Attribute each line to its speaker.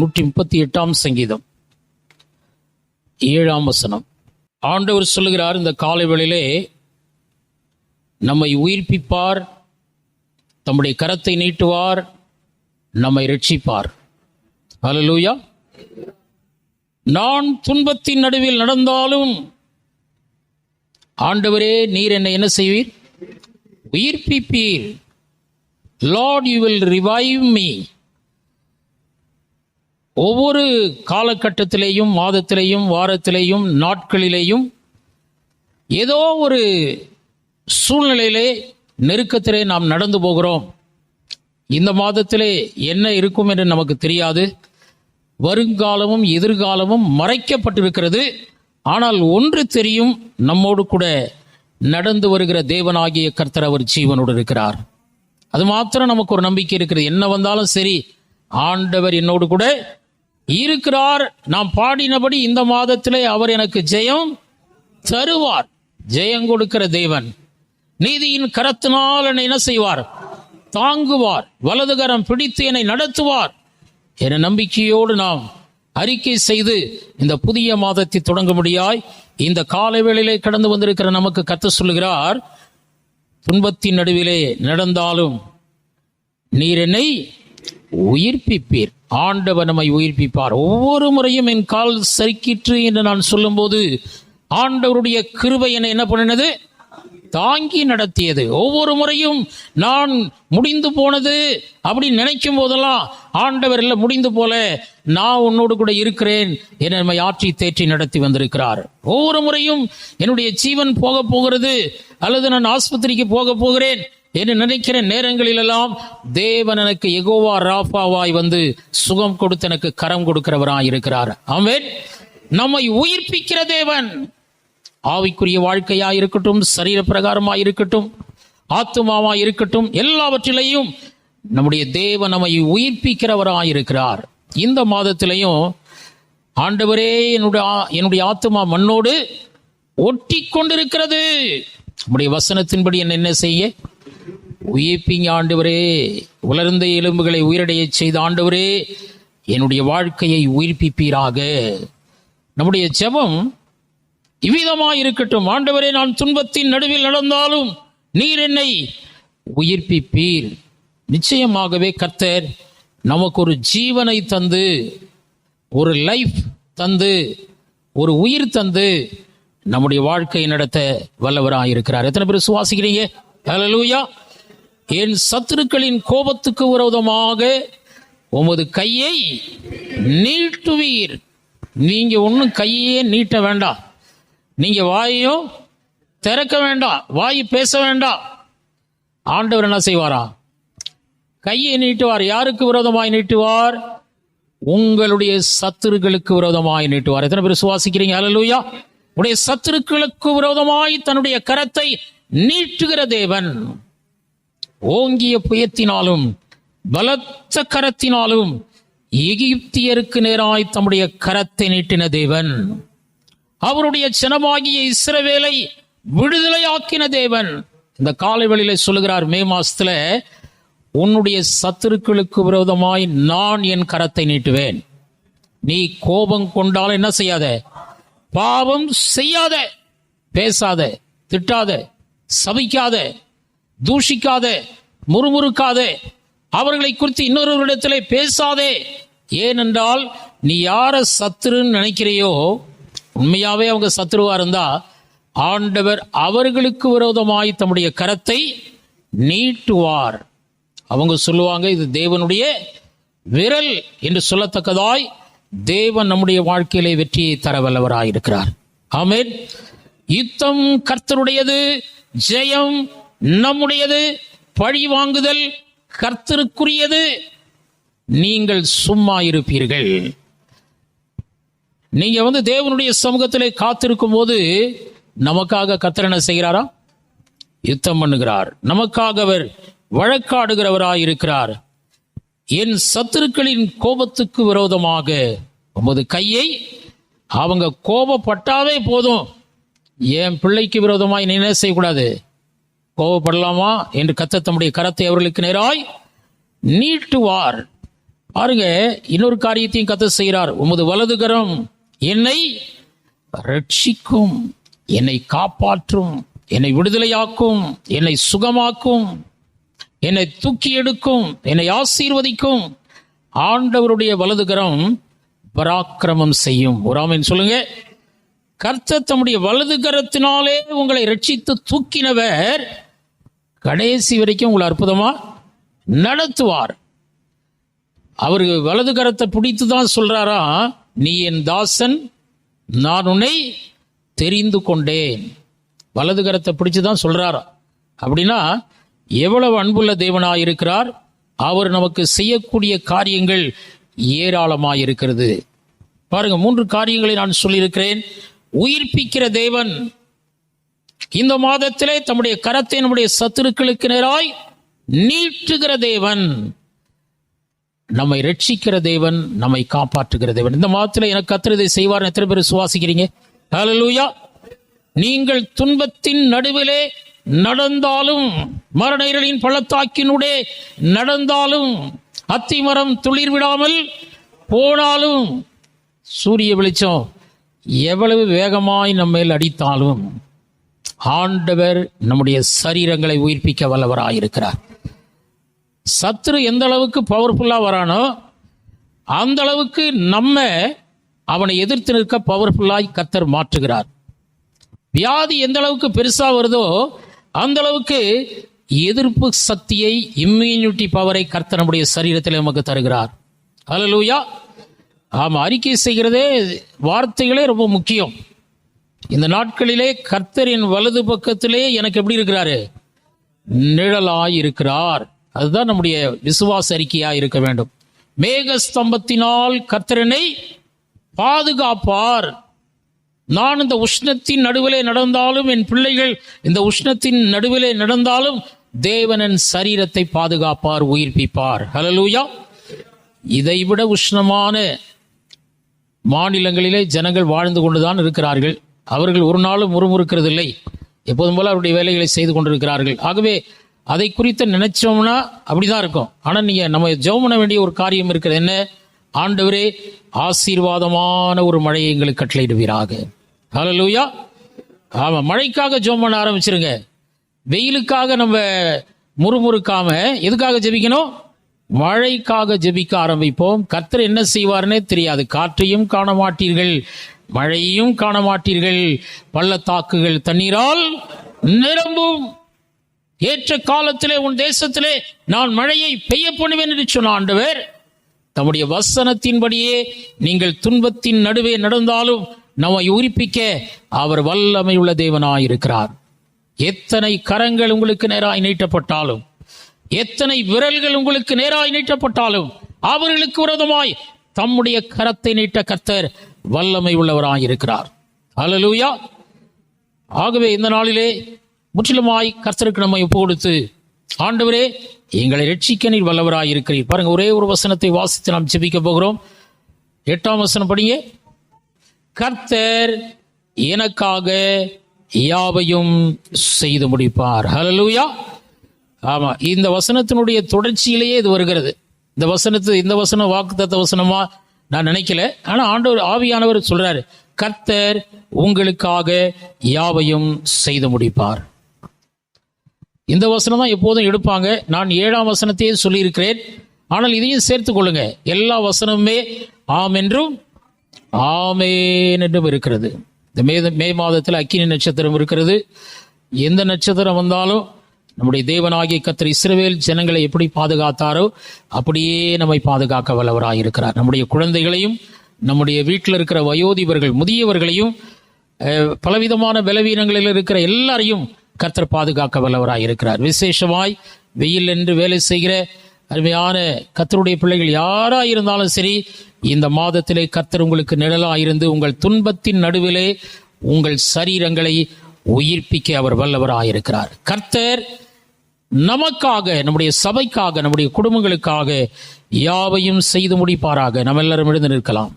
Speaker 1: நூற்றி முப்பத்தி எட்டாம் சங்கீதம். ஏழாம் வசனம். ஆண்டவர் சொல்லுகிறார் இந்த காலை வேளையிலே நம்மை உயிர்ப்பிப்பார் தம்முடைய கரத்தை நீட்டுவார் நம்மை ரட்சிப்பார் அலலூயா நான் துன்பத்தின் நடுவில் நடந்தாலும் ஆண்டவரே நீர் என்னை என்ன செய்வீர்? உயிர்ப்பிப்பீர். Lord you will revive me ஒவ்வொரு காலகட்டத்திலேயும் மாதத்திலேயும் வாரத்திலேயும் நாட்களிலேயும் ஏதோ ஒரு சூழ்நிலையிலே நெருக்கத்திலே நாம் நடந்து போகிறோம். இந்த மாதத்திலே என்ன இருக்கும் என்று நமக்கு தெரியாது. வருங்காலமும் எதிர்காலமும் மறைக்கப்பட்டிருக்கிறது. ஆனால் ஒன்று தெரியும் நம்மோடு கூட நடந்து வருகிற தேவனாகிய கர்த்தர் அவர் ஜீவனோடு இருக்கிறார். அது மாத்திரம் நமக்கு ஒரு நம்பிக்கை இருக்கிறது. என்ன வந்தாலும் சரி ஆண்டவர் என்னோடு கூட இருக்கிறார். நாம் பாடினபடி இந்த மாதத்திலே அவர் எனக்கு ஜெயம் தருவார். ஜெயம் கொடுக்கிற தேவன். நீதியின் கரத்தினால் என்னை என்ன செய்வார்? தாங்குவார். வலதுகரம் பிடித்து என்னை நடத்துவார். என நம்பிக்கையோடு நாம் அறிக்கை செய்து இந்த புதிய மாதத்தை தொடங்கும்படியாய் இந்த காலை வேளையிலே கடந்து வந்திருக்கிற நமக்கு கத்து சொல்லுகிறார் துன்பத்தின் நடுவிலே நடந்தாலும் நீர் என்னை உயிர்ப்பிப்பீர். ஆண்டவர் நம்மை உயிர்ப்பிப்பார். ஒவ்வொரு முறையும் என் கால் சரிக்கிற்று என்று நான் சொல்லும்போது ஆண்டவருடைய கிருபை என்னை என்ன பண்ணினது? தாங்கி நடத்தியது. ஒவ்வொரு முறையும் நான் முடிந்து போனது அப்படி நினைக்கும் போதெல்லாம் ஆண்டவர் இல்லை முடிந்து போல நான் உன்னோடு கூட இருக்கிறேன் என நம்மை ஆற்றி தேற்றி நடத்தி வந்திருக்கிறார். ஒவ்வொரு முறையும் என்னுடைய ஜீவன் போக போகிறது அல்லது நான் ஆஸ்பத்திரிக்கு போக போகிறேன் என்று நினைக்கிற நேரங்களிலெல்லாம் தேவன் எனக்கு எகோவா ராபாவாய் வந்து சுகம் கொடுத்து எனக்கு கரம் கொடுக்கிறவராய் இருக்கிறார். அவன் நம்மை உயிர்ப்பிக்கிற தேவன். ஆவிக்குரிய வாழ்க்கையா இருக்கட்டும் சரீர பிரகாரமா இருக்கட்டும் ஆத்மாவா இருக்கட்டும் எல்லாவற்றிலையும் நம்முடைய தேவன் நம்மை உயிர்ப்பிக்கிறவராய் இருக்கிறார். இந்த மாதத்திலையும் ஆண்டவரே என்னுடைய ஆ- என்னுடைய ஆத்துமா மண்ணோடு ஒட்டி கொண்டிருக்கிறது நம்முடைய வசனத்தின்படி என்ன என்ன செய்ய? உயிர்ப்பிங்க ஆண்டவரே உலர்ந்த எலும்புகளை உயிரடைய செய்த ஆண்டவரே என்னுடைய வாழ்க்கையை உயிர்ப்பிப்பீராக. நம்முடைய ஜெபம் இவ்விதமாக இருக்கட்டும். ஆண்டவரே நான் துன்பத்தின் நடுவில் நடந்தாலும் நீர் என்னை உயிர்ப்பிப்பீர். நிச்சயமாகவே கர்த்தர் நமக்கு ஒரு ஜீவனை தந்து ஒரு லைஃப் தந்து ஒரு உயிர் தந்து நம்முடைய வாழ்க்கையை நடத்த வல்லவராக இருக்கிறார் எத்தனை பேர் சுவாசிக்கிறீங்க? ஹalleluya என் சத்துருக்களின் கோபத்துக்கு விரோதமாக உமது கையை நீட்டுவீர். நீங்க ஒன்றும் கையே நீட்ட வேண்டாம். நீங்க வாயையும் திறக்க வேண்டாம். வாய் பேச வேண்டாம். ஆண்டவர் என்ன செய்வாரா? கையை நீட்டுவார். யாருக்கு விரோதமாய் நீட்டுவார்? உங்களுடைய சத்துருக்களுக்கு விரோதமாய் நீட்டுவார். எத்தனை பேர் சுவாசிக்கிறீங்க அலலூயா உடைய சத்துருக்களுக்கு விரோதமாய் தன்னுடைய கரத்தை நீட்டுகிற தேவன். ஓங்கிய புயத்தினாலும் பலத்த கரத்தினாலும் எகிப்தியருக்கு நேராய் தம்முடைய கரத்தை நீட்டின தேவன். அவருடைய ஜனமாகிய இஸ்ரவேலை விடுதலையாக்கின தேவன். இந்த காலை சொல்லுகிறார் மே மாசத்துல உன்னுடைய சத்துருக்களுக்கு விரோதமாய் நான் என் கரத்தை நீட்டுவேன். நீ கோபம் கொண்டால் என்ன செய்யாத? பாவம் செய்யாத. பேசாத திட்டாத சபிக்காத. தூஷிக்காத முறுமுறுக்காத அவர்களை குறித்து இன்னொருவரிடத்திலே பேசாதே. ஏனென்றால் நீ யார சத்துருன்னு நினைக்கிறையோ உண்மையாவே அவங்க சத்துருவா இருந்தா ஆண்டவர் அவர்களுக்கு விரோதமாய் தம்முடைய கரத்தை நீட்டுவார். அவங்க சொல்லுவாங்க இது தேவனுடைய விரல் என்று சொல்லத்தக்கதாய் தேவன் நம்முடைய வாழ்க்கையிலே வெற்றியை தர வல்லவராயிருக்கிறார் ஆமேன். யுத்தம் கர்த்தருடையது ஜெயம் நம்முடையது பழி வாங்குதல் கர்த்தருக்குரியது நீங்கள் சும்மா இருப்பீர்கள். நீங்க வந்து தேவனுடைய சமூகத்திலே காத்திருக்கும் போது நமக்காக கத்திரனை செய்கிறாரா? யுத்தம் பண்ணுகிறார். நமக்காக அவர் வழக்காடுகிறவராய் இருக்கிறார் என் சத்துருக்களின் கோபத்துக்கு விரோதமாக உமது கையை அவங்க கோபப்பட்டாவே போதும். என் பிள்ளைக்கு விரோதமாய் நீ என்ன செய்யக்கூடாது? கோபப்படலாமா என்று கத்த தம்முடைய கரத்தை அவர்களுக்கு நேராய் நீட்டுவார். பாருங்க இன்னொரு காரியத்தையும் கத்த செய்கிறார். உமது வலதுகரம் என்னை ரட்சிக்கும் என்னை காப்பாற்றும் என்னை விடுதலையாக்கும் என்னை சுகமாக்கும் என்னை தூக்கி எடுக்கும் என்னை ஆசீர்வதிக்கும். ஆண்டவருடைய வலதுகரம் பராக்கிரமம் செய்யும். ஒராமின் சொல்லுங்க. கர்த்தர் தம்முடைய வலதுகரத்தினாலே உங்களை ரட்சித்து தூக்கினவர் கடைசி வரைக்கும் உங்களை அற்புதமாக நடத்துவார். அவர் வலது கரத்தை பிடித்து தான் சொல்றாரா நீ என் தாசன் நான் உன்னை தெரிந்து கொண்டேன். வலது கரத்தை பிடிச்சு தான் சொல்றாரா. அப்படின்னா எவ்வளவு அன்புள்ள தேவனாக இருக்கிறார் அவர் நமக்கு செய்யக்கூடிய காரியங்கள் ஏராளமாக இருக்கிறது பாருங்க மூன்று காரியங்களை நான் சொல்லியிருக்கிறேன். உயிர்ப்பிக்கிற தேவன் இந்த மாதத்திலே தம்முடைய கரத்தை நம்முடைய சத்துருக்களுக்கு நேராய் நீட்டுகிற தேவன் நம்மை ரட்சிக்கிற தேவன் நம்மை காப்பாற்றுகிற தேவன். இந்த மாதத்தில் எனக்கு கத்திரதை செய்வார் எத்தனை பேர் சுவாசிக்கிறீங்க ஹலலூயா நீங்கள் துன்பத்தின் நடுவிலே நடந்தாலும் மரண இருளின் பள்ளத்தாக்கினுடைய நடந்தாலும் அத்திமரம் துளிர் விடாமல் போனாலும் சூரிய வெளிச்சம் எவ்வளவு வேகமாய் நம்ம மேல் அடித்தாலும் ஆண்டவர் நம்முடைய சரீரங்களை உயிர்ப்பிக்க வல்லவராயிருக்கிறார். சத்ரு எந்த அளவுக்கு பவர்ஃபுல்லாக வரானோ அந்த அளவுக்கு நம்ம அவனை எதிர்த்து நிற்க பவர்ஃபுல்லாய் கத்தர் மாற்றுகிறார். வியாதி எந்த அளவுக்கு பெருசாக வருதோ அந்த அளவுக்கு எதிர்ப்பு சக்தியை இம்யூனிட்டி பவரை கர்த்த நம்முடைய சரீரத்தில் நமக்கு தருகிறார். அலலூயா ஆமாம் அறிக்கை செய்கிறதே வார்த்தைகளே ரொம்ப முக்கியம். இந்த நாட்களிலே கர்த்தரின் வலது பக்கத்திலே எனக்கு எப்படி இருக்கிறாரு? நிழலாய் இருக்கிறார் அதுதான் நம்முடைய விசுவாச அறிக்கையா இருக்க வேண்டும். மேக ஸ்தம்பத்தினால் கர்த்தரனை பாதுகாப்பார். நான் இந்த உஷ்ணத்தின் நடுவிலே நடந்தாலும் என் பிள்ளைகள் இந்த உஷ்ணத்தின் நடுவிலே நடந்தாலும் தேவனன் சரீரத்தை பாதுகாப்பார் உயிர்ப்பிப்பார். ஹலலூயா இதைவிட உஷ்ணமான மாநிலங்களிலே ஜனங்கள் வாழ்ந்து கொண்டுதான் இருக்கிறார்கள். அவர்கள் ஒரு நாளும் முறுமுறுக்கிறதில்லை எப்போதும் போல அவருடைய வேலைகளை செய்து கொண்டிருக்கிறார்கள். ஆகவே அதை குறித்து நினைச்சோம்னா அப்படிதான் இருக்கும். ஆனால் நீங்கள் நம்ம ஜெபம் பண்ண வேண்டிய ஒரு காரியம் இருக்கிறது. என்ன? ஆண்டவரே ஆசீர்வாதமான ஒரு மழையை எங்களுக்கு கட்டளையிடுவீராக. ஆல லூயா ஆமாம் மழைக்காக ஜெபம் பண்ண ஆரம்பிச்சிருங்க. வெயிலுக்காக நம்ம முறுமுறுக்காம எதுக்காக ஜெபிக்கணும்? மழைக்காக ஜெபிக்க ஆரம்பிப்போம். கர்த்தர் என்ன செய்வார்னே தெரியாது. காற்றையும் காண மாட்டீர்கள். மழையும் காண மாட்டீர்கள் பள்ளத்தாக்குகள் தண்ணீரால் நிரம்பும். ஏற்ற காலத்திலே உன் தேசத்திலே நான் மழையை பெய்ய பண்ணுவேன் என்று சொன்ன ஆண்டவர் தம்முடைய வசனத்தின்படியே நீங்கள் துன்பத்தின் நடுவே நடந்தாலும் நம்மை உரிப்பிக்க அவர் வல்லமை உள்ள தேவனாயிருக்கிறார். எத்தனை கரங்கள் உங்களுக்கு நேராய் நீட்டப்பட்டாலும் எத்தனை விரல்கள் உங்களுக்கு நேராய் நீட்டப்பட்டாலும் அவர்களுக்கு விரோதமாய் தம்முடைய கரத்தை நீட்ட கர்த்தர் வல்லமை உள்ளவராயிருக்கிறார் அலலூயா ஆகவே இந்த நாளிலே முற்றிலுமாய் கர்த்தருக்கு நம்மை ஒப்பு கொடுத்து ஆண்டவரே எங்களை ரட்சிக்க நீர் வல்லவராயிருக்கிறீர் பாருங்க ஒரே ஒரு வசனத்தை வாசித்து நாம் ஜெபிக்க போகிறோம். எட்டாம் வசனம் படிங்க. கர்த்தர் எனக்காக யாவையும் செய்து முடிப்பார். ஹலலூயா ஆமா இந்த வசனத்தினுடைய தொடர்ச்சியிலேயே இது வருகிறது. இந்த வசனத்து இந்த வசனம் வாக்குத்த வசனமா நான் நினைக்கல. ஆனால் ஆண்டவர் ஆவியானவர் சொல்றாரு கர்த்தர் உங்களுக்காக யாவையும் செய்து முடிப்பார். இந்த வசனம் தான் எப்போதும் எடுப்பாங்க. நான் ஏழாம் வசனத்தையே சொல்லியிருக்கிறேன். ஆனால் இதையும் சேர்த்துக் கொள்ளுங்க. எல்லா வசனமுமே ஆம் என்றும் ஆமேன் என்றும் இருக்கிறது. இந்த மே மே மாதத்தில் அக்கினி நட்சத்திரம் இருக்கிறது. எந்த நட்சத்திரம் வந்தாலும் நம்முடைய தேவனாகிய கத்தர் இஸ்ரவேல் ஜனங்களை எப்படி பாதுகாத்தாரோ அப்படியே நம்மை பாதுகாக்க வல்லவராக இருக்கிறார். நம்முடைய குழந்தைகளையும் நம்முடைய வீட்டில் இருக்கிற வயோதிபர்கள் முதியவர்களையும் பலவிதமான பலவீனங்களில் இருக்கிற எல்லாரையும் கர்த்தர் பாதுகாக்க வல்லவராக இருக்கிறார். விசேஷமாய் வெயில் என்று வேலை செய்கிற அருமையான கத்தருடைய பிள்ளைகள் யாரா இருந்தாலும் சரி இந்த மாதத்திலே கர்த்தர் உங்களுக்கு நிழலாயிருந்து உங்கள் துன்பத்தின் நடுவிலே உங்கள் சரீரங்களை உயிர்ப்பிக்க அவர் வல்லவராயிருக்கிறார். கர்த்தர் நமக்காக நம்முடைய சபைக்காக நம்முடைய குடும்பங்களுக்காக யாவையும் செய்து முடிப்பாராக. நம்ம எல்லாரும் எழுந்து நிற்கலாம்.